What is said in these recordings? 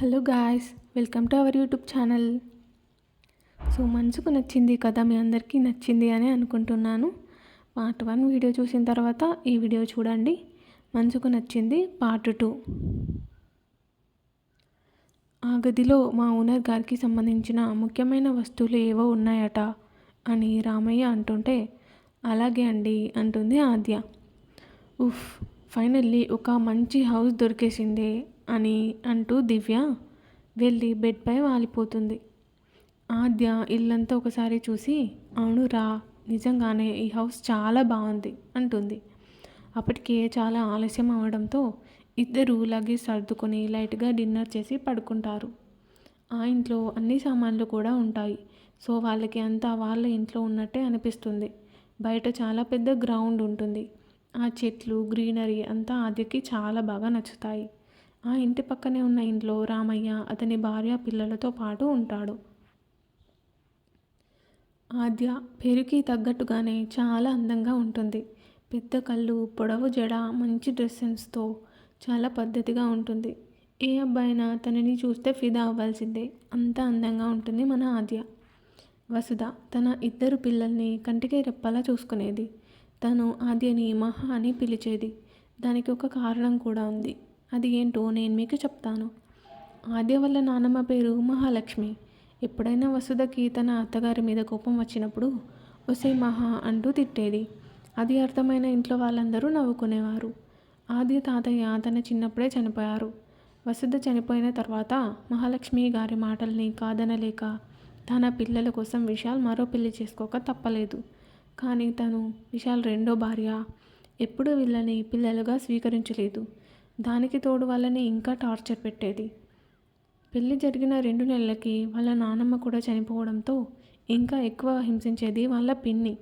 Hello guys welcome to our YouTube channel. So మనసుకు నచ్చింది కదా మీ అందరికీ నచ్చింది అని అనుకుంటున్నాను. పార్ట్ వన్ వీడియో చూసిన తర్వాత ఈ వీడియో చూడండి. మనసుకు నచ్చింది పార్ట్ టూ. ఆ గదిలో మా ఓనర్ గారికి సంబంధించిన ముఖ్యమైన వస్తువులు ఏవో ఉన్నాయట అని రామయ్య అంటుంటే అలాగే అండి అంటుంది ఆద్య. ఉఫ్ ఫైనల్లీ ఒక మంచి హౌస్ దొరికేసింది అని అంటూ దివ్య వెళ్ళి బెడ్పై వాలిపోతుంది. ఆద్య ఇల్లంతా ఒకసారి చూసి అవును రా నిజంగానే ఈ హౌస్ చాలా బాగుంది అంటుంది. అప్పటికే చాలా ఆలస్యం అవడంతో ఇద్దరు లగేజ్ సర్దుకొని లైట్గా డిన్నర్ చేసి పడుకుంటారు. ఆ ఇంట్లో అన్ని సామాన్లు కూడా ఉంటాయి. సో వాళ్ళకి అంతా వాళ్ళ ఇంట్లో ఉన్నట్టే అనిపిస్తుంది. బయట చాలా పెద్ద గ్రౌండ్ ఉంటుంది. ఆ చెట్లు గ్రీనరీ అంతా ఆద్యకి చాలా బాగా నచ్చుతాయి. ఆ ఇంటి పక్కనే ఉన్న ఇంట్లో రామయ్య అతని భార్య పిల్లలతో పాటు ఉంటాడు. ఆద్య పేరుకి తగ్గట్టుగానే చాలా అందంగా ఉంటుంది. పెద్ద కళ్ళు పొడవు జడ మంచి డ్రెస్ సెన్స్తో చాలా పద్ధతిగా ఉంటుంది. ఏ అబ్బాయినా తనని చూస్తే ఫిదా అవ్వాల్సిందే. అంత అందంగా ఉంటుంది మన ఆద్య. వసుధ తన ఇద్దరు పిల్లల్ని కంటికి రెప్పలా చూసుకునేది. తను ఆద్యని మహా అని పిలిచేది. దానికి ఒక కారణం కూడా ఉంది. అది ఏంటో నేను మీకు చెప్తాను. ఆద్య వల్ల నానమ్మ పేరు మహాలక్ష్మి. ఎప్పుడైనా వసుధకి తన అత్తగారి మీద కోపం వచ్చినప్పుడు ఒసే మహా అంటూ తిట్టేది. అది అర్థమైన ఇంట్లో వాళ్ళందరూ నవ్వుకునేవారు. ఆద్య తాతయ్య తన చిన్నప్పుడే చనిపోయారు. వసుధ చనిపోయిన తర్వాత మహాలక్ష్మి గారి మాటల్ని కాదనలేక తన పిల్లల కోసం విశాల్ మరో పెళ్ళి చేసుకోక తప్పలేదు. కానీ తను విశాల్ రెండో భార్య ఎప్పుడూ వీళ్ళని పిల్లలుగా స్వీకరించలేదు. దానికి తోడు వాళ్ళని ఇంకా టార్చర్ పెట్టేది. పెళ్ళి జరిగిన రెండు నెలలకి వాళ్ళ నానమ్మ కూడా చనిపోవడంతో ఇంకా ఎక్కువ హింసించేది వాళ్ళ పిన్ని.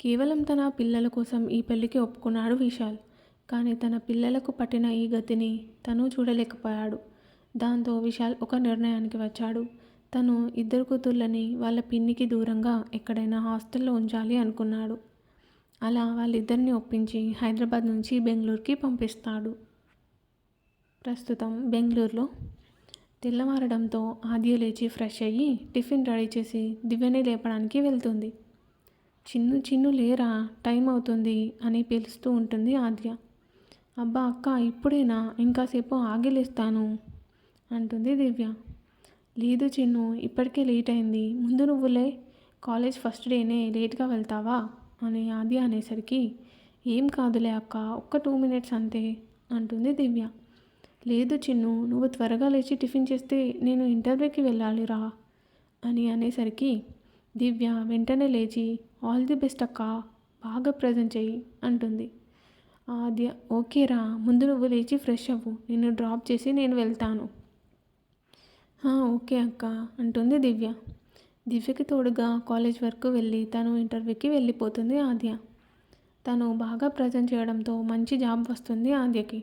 కేవలం తన పిల్లల కోసం ఈ పెళ్ళికి ఒప్పుకున్నాడు విశాల్. కానీ తన పిల్లలకు పట్టిన ఈ గతిని తను చూడలేకపోయాడు. దాంతో విశాల్ ఒక నిర్ణయానికి వచ్చాడు. తను ఇద్దరు కూతుర్లని వాళ్ళ పిన్నికి దూరంగా ఎక్కడైనా హాస్టల్లో ఉంచాలి అనుకున్నాడు. అలా వాళ్ళిద్దరిని ఒప్పించి హైదరాబాద్ నుంచి బెంగళూరుకి పంపిస్తాడు. ప్రస్తుతం బెంగళూరులో తెల్లవారడంతో ఆద్య లేచి ఫ్రెష్ అయ్యి టిఫిన్ రెడీ చేసి దివ్యని లేపడానికి వెళ్తుంది. చిన్ను చిన్ను లేరా? టైం అవుతుంది అని పిలుస్తూ ఉంటుంది ఆద్య. అబ్బా అక్క ఇప్పుడేనా? ఇంకాసేపు ఆగిలేస్తాను అంటుంది దివ్య. లేదు చిన్ను ఇప్పటికే లేట్ అయింది. ముందు నువ్వులే. కాలేజ్ ఫస్ట్ డేనే లేట్గా వెళ్తావా? అని ఆది అనేసరికి ఏం కాదులే అక్క ఒక్క టూ మినిట్స్ అంతే అంటుంది దివ్య. లేదు చిన్ను నువ్వు త్వరగా లేచి టిఫిన్ చేస్తే నేను ఇంటర్వ్యూకి వెళ్ళాలిరా అని అనేసరికి దివ్య వెంటనే లేచి ఆల్ ది బెస్ట్ అక్క బాగా ప్రజెంట్ చెయ్యి అంటుంది. ఆద్య ఓకేరా ముందు నువ్వు లేచి ఫ్రెష్ అవ్వు నిన్ను డ్రాప్ చేసి నేను వెళ్తాను. ఓకే అక్క అంటుంది దివ్య. దివ్యకి తోడుగా కాలేజ్ వరకు వెళ్ళి తను ఇంటర్వ్యూకి వెళ్ళిపోతుంది ఆద్య. తను బాగా ప్రజెంట్ చేయడంతో మంచి జాబ్ వస్తుంది ఆద్యకి.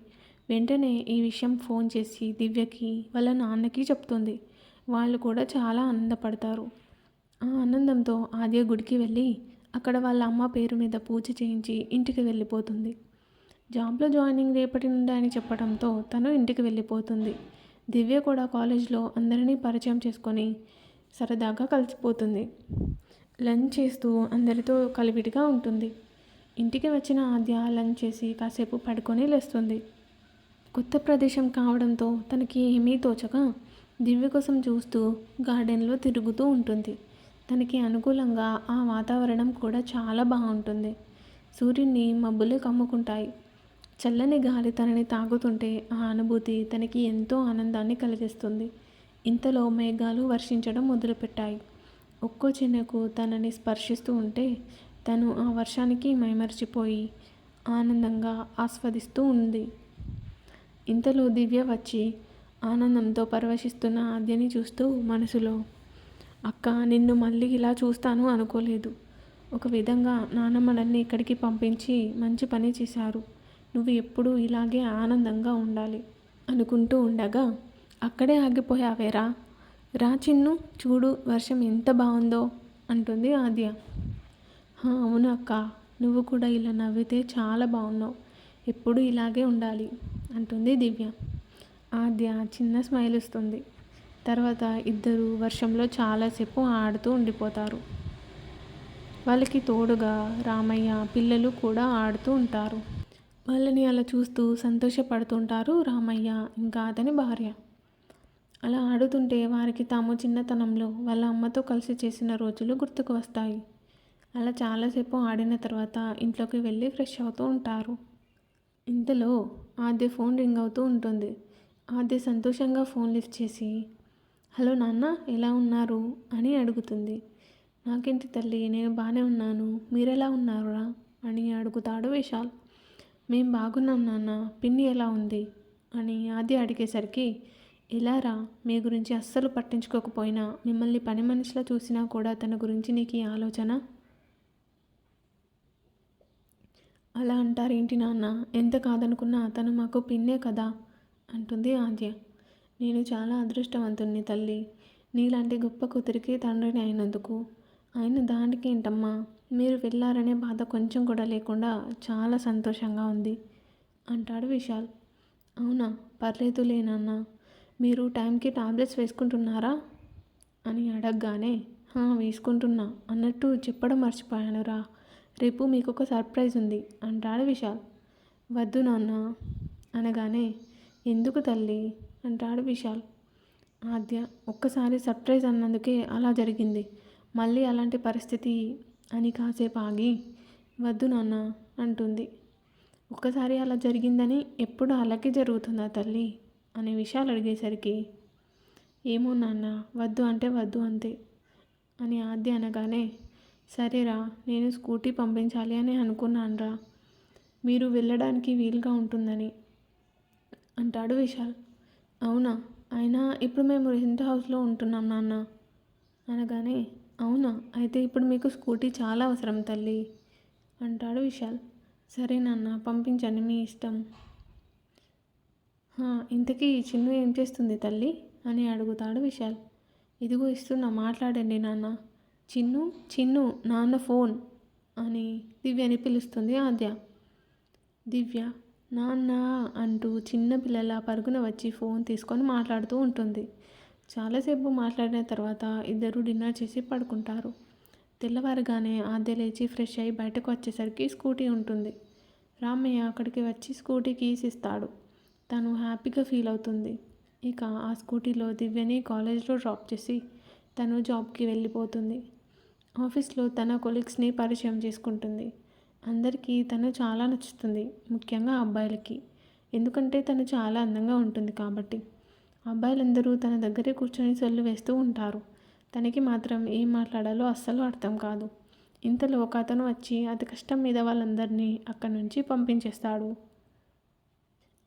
వెంటనే ఈ విషయం ఫోన్ చేసి దివ్యకి వాళ్ళ నాన్నకి చెప్తుంది. వాళ్ళు కూడా చాలా ఆనందపడతారు. ఆ ఆనందంతో ఆద్య గుడికి వెళ్ళి అక్కడ వాళ్ళ అమ్మ పేరు మీద పూజ చేయించి ఇంటికి వెళ్ళిపోతుంది. జాబ్లో జాయినింగ్ రేపటి నుండి అని చెప్పడంతో తను ఇంటికి వెళ్ళిపోతుంది. దివ్య కూడా కాలేజ్లో అందరినీ పరిచయం చేసుకొని సరదాగా కలిసిపోతుంది. లంచ్ చేస్తూ అందరితో కలివిడిగా ఉంటుంది. ఇంటికి వచ్చిన ఆద్య లంచ్ చేసి కాసేపు పడుకొని లేస్తుంది. కొత్త ప్రదేశం కావడంతో తనకి ఏమీ తోచక దివ్య కోసం చూస్తూ గార్డెన్లో తిరుగుతూ ఉంటుంది. తనకి అనుకూలంగా ఆ వాతావరణం కూడా చాలా బాగుంటుంది. సూర్యుని మబ్బులు కమ్ముకుంటాయి. చల్లని గాలి తనని తాగుతుంటే ఆ అనుభూతి తనకి ఎంతో ఆనందాన్ని కలిగిస్తుంది. ఇంతలో మేఘాలు వర్షించడం మొదలుపెట్టాయి. ఒక్కో చిన్నకు తనని స్పర్శిస్తూ ఉంటే తను ఆ వర్షానికి మైమర్చిపోయి ఆనందంగా ఆస్వాదిస్తూ ఉంది. ఇంతలో దివ్య వచ్చి ఆనందంతో పరవశిస్తున్న ఆద్యని చూస్తూ మనసులో అక్క నిన్ను మళ్ళీ ఇలా చూస్తాను అనుకోలేదు. ఒక విధంగా నాన్నమ్మ నన్ను ఇక్కడికి పంపించి మంచి పని చేశారు. నువ్వు ఎప్పుడూ ఇలాగే ఆనందంగా ఉండాలి అనుకుంటూ ఉండగా అక్కడే ఆగిపోయావేరా రా చిన్ను చూడు వర్షం ఎంత బాగుందో అంటుంది ఆద్య. అవును అక్క నువ్వు కూడా ఇలా నవ్వితే చాలా బాగున్నావు. ఎప్పుడు ఇలాగే ఉండాలి అంటుంది దివ్య. ఆద్య చిన్న స్మైల్ ఇస్తుంది. తర్వాత ఇద్దరు వర్షంలో చాలాసేపు ఆడుతూ ఉండిపోతారు. వాళ్ళకి తోడుగా రామయ్య పిల్లలు కూడా ఆడుతూ ఉంటారు. వాళ్ళని అలా చూస్తూ సంతోషపడుతుంటారు రామయ్య ఇంకా అతని భార్య. అలా ఆడుతుంటే వారికి తాము చిన్నతనంలో వాళ్ళ అమ్మతో కలిసి చేసిన రోజులు గుర్తుకు వస్తాయి. అలా చాలాసేపు ఆడిన తర్వాత ఇంట్లోకి వెళ్ళి ఫ్రెష్ అవుతూ ఉంటారు. ఇంతలో ఆద్య ఫోన్ రింగ్ అవుతూ ఉంటుంది. ఆద్య సంతోషంగా ఫోన్ లిఫ్ట్ చేసి హలో నాన్న ఎలా ఉన్నారు? అని అడుగుతుంది. నాకేంటి తల్లి నేను బాగానే ఉన్నాను. మీరెలా ఉన్నారురా? అని అడుగుతాడు విశాల్. మేము బాగున్నాం నాన్న. పిన్ని ఎలా ఉంది? అని ఆద్య అడిగేసరికి ఎలారా మీ గురించి అస్సలు పట్టించుకోకపోయినా మిమ్మల్ని పని మనిషిలో చూసినా కూడా తన గురించి నీకు ఈ ఆలోచన? అలా అంటారేంటి నాన్న? ఎంత కాదనుకున్నా తను మాకు పిన్నే కదా? అంటుంది ఆద్య. నేను చాలా అదృష్టవంతుణ్ణి తల్లి. నీలాంటి గొప్ప కూతురికి తండ్రిని అయినందుకు. ఆయన దానికి ఏంటమ్మా? మీరు వెళ్ళారనే బాధ కొంచెం కూడా లేకుండా చాలా సంతోషంగా ఉంది అంటాడు విశాల్. అవునా? పర్లేదులే నాన్న. మీరు టైంకి టాబ్లెట్స్ వేసుకుంటున్నారా? అని అడగగానే వేసుకుంటున్నా అన్నట్టు చెప్పడం మర్చిపోయానురా. రేపు మీకు ఒక సర్ప్రైజ్ ఉంది అంటాడు విశాల్. వద్దు నాన్న అనగానే ఎందుకు తల్లి? అంటాడు విశాల్. ఆద్య ఒక్కసారి సర్ప్రైజ్ అన్నందుకే అలా జరిగింది. మళ్ళీ అలాంటి పరిస్థితి అని కాసేపు ఆగి వద్దు నాన్న అంటుంది. ఒక్కసారి అలా జరిగిందని ఎప్పుడు అలాగే జరుగుతుందా తల్లి? అనే విషయాలు అడిగేసరికి ఏమో నాన్న వద్దు అంటే వద్దు అంతే అని ఆద్య అనగానే సరేరా నేను స్కూటీ పంపించాలి అని అనుకున్నానురా. మీరు వెళ్ళడానికి వీలుగా ఉంటుందని అంటాడు విశాల్. అవునా? అయినా ఇప్పుడు మేము రెంట్ హౌస్లో ఉంటున్నాం నాన్న అనగానే అవునా? అయితే ఇప్పుడు మీకు స్కూటీ చాలా అవసరం తల్లి అంటాడు విశాల్. సరే నాన్న పంపించండి మీ ఇష్టం ఇంతకీ చిన్ను ఏం చేస్తుంది తల్లి? అని అడుగుతాడు విశాల్. ఇదిగో ఇస్తున్నా మాట్లాడండి నాన్న. చిన్ను చిన్ను నాన్న ఫోన్ అని దివ్యని పిలుస్తుంది ఆద్య. దివ్య నాన్న అంటూ చిన్న పిల్లల పరుగున వచ్చి ఫోన్ తీసుకొని మాట్లాడుతూ ఉంటుంది. చాలాసేపు మాట్లాడిన తర్వాత ఇద్దరు డిన్నర్ చేసి పడుకుంటారు. తెల్లవారుగానే ఆద్య లేచి ఫ్రెష్ అయ్యి బయటకు వచ్చేసరికి స్కూటీ ఉంటుంది. రామయ్య అక్కడికి వచ్చి స్కూటీ కీస్ ఇస్తాడు తను హ్యాపీగా ఫీల్ అవుతుంది. ఇక ఆ స్కూటీలో దివ్యని కాలేజ్లో డ్రాప్ చేసి తను జాబ్కి వెళ్ళిపోతుంది. ఆఫీస్లో తన కొలీగ్స్ని పరిచయం చేసుకుంటుంది. అందరికీ తను చాలా నచ్చుతుంది ముఖ్యంగా అబ్బాయిలకి. ఎందుకంటే తను చాలా అందంగా ఉంటుంది కాబట్టి. అబ్బాయిలందరూ తన దగ్గరే కూర్చొని సొల్లు వేస్తూ ఉంటారు. తనకి మాత్రం ఏం మాట్లాడాలో అస్సలు అర్థం కాదు. ఇంతలో ఒక అతను వచ్చి అతి కష్టం మీద వాళ్ళందరినీ అక్కడి నుంచి పంపించేస్తాడు.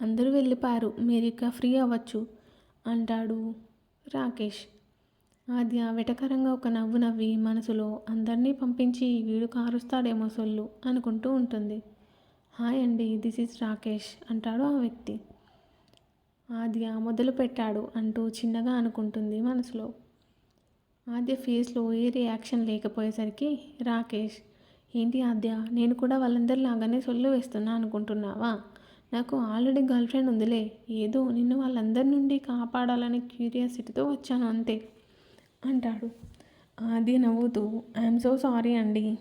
అందరూ వెళ్ళిపోయారు మీరు ఇక ఫ్రీ అవ్వచ్చు అంటాడు రాకేష్. ఆద్య వెటకరంగా ఒక నవ్వు నవ్వి మనసులో అందరినీ పంపించి వీడు కారుస్తాడేమో సొల్లు అనుకుంటూ ఉంటుంది. హాయ్ అండి దిస్ ఈజ్ రాకేష్ అంటాడు ఆ వ్యక్తి. ఆద్య మొదలు పెట్టాడు అంటూ చిన్నగా అనుకుంటుంది మనసులో. ఆద్య ఫేస్లో ఏ రియాక్షన్ లేకపోయేసరికి రాకేష్ ఏంటి ఆద్య నేను కూడా వాళ్ళందరిలాగానే సొల్లు వేస్తున్నా అనుకుంటున్నావా? నాకు ఆల్రెడీ గర్ల్ ఫ్రెండ్ ఉందిలే. ఏదో నిన్ను వాళ్ళందరి నుండి కాపాడాలనే క్యూరియాసిటీతో వచ్చాను అంతే అంటాడు. ఆది నవ్వుతూ ఐఎమ్ సో సారీ అండి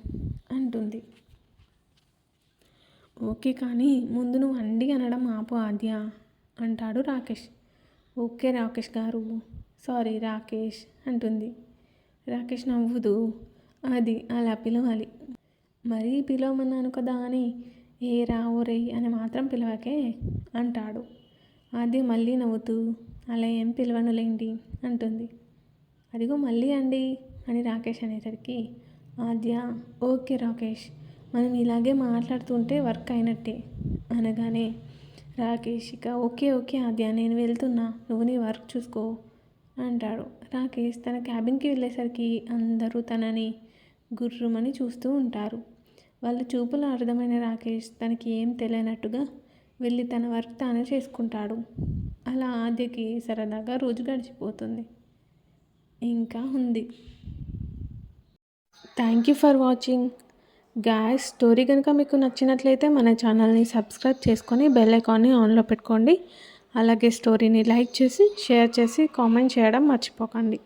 అంటుంది. ఓకే కానీ ముందు నువ్వు అండి అనడం ఆపు ఆద్య అంటాడు రాకేష్. ఓకే రాకేష్ గారు. సారీ రాకేష్ అంటుంది. రాకేష్ నవ్వుతూ అది అలా పిలవాలి. మరీ పిలవమన్నాను కదా అని ఏ రా ఓరే అని మాత్రం పిలవకే అంటాడు. అది మళ్ళీ నవ్వుతూ అలా ఏం పిలవనులేండి అంటుంది. అదిగో మళ్ళీ అండి అని రాకేష్ అనేసరికి ఆద్య ఓకే రాకేష్ మనం ఇలాగే మాట్లాడుతుంటే వర్క్ అయినట్టే అనగానే రాకేష్ ఇక ఓకే ఓకే ఆద్య నేను వెళ్తున్నా నువ్వు నీ వర్క్ చూసుకో అంటాడు. రాకేష్ తన క్యాబిన్కి వెళ్ళేసరికి అందరూ తనని గుర్రుమని చూస్తూ ఉంటారు. వాళ్ళ చూపులో అర్థమైన రాకేష్ తనకి ఏం తెలియనట్టుగా వెళ్ళి తన వర్క్ తానే చేసుకుంటాడు. అలా ఆద్యకి సరదాగా రోజు గడిచిపోతుంది. ఇంకా ఉంది. Thank you for watching guys story కనుక మీకు నచ్చినట్లయితే మన ఛానల్ని సబ్స్క్రైబ్ చేసుకొని బెల్ ఐకాన్ని ఆన్లో పెట్టుకోండి. అలాగే స్టోరీని లైక్ చేసి షేర్ చేసి కామెంట్ చేయడం మర్చిపోకండి.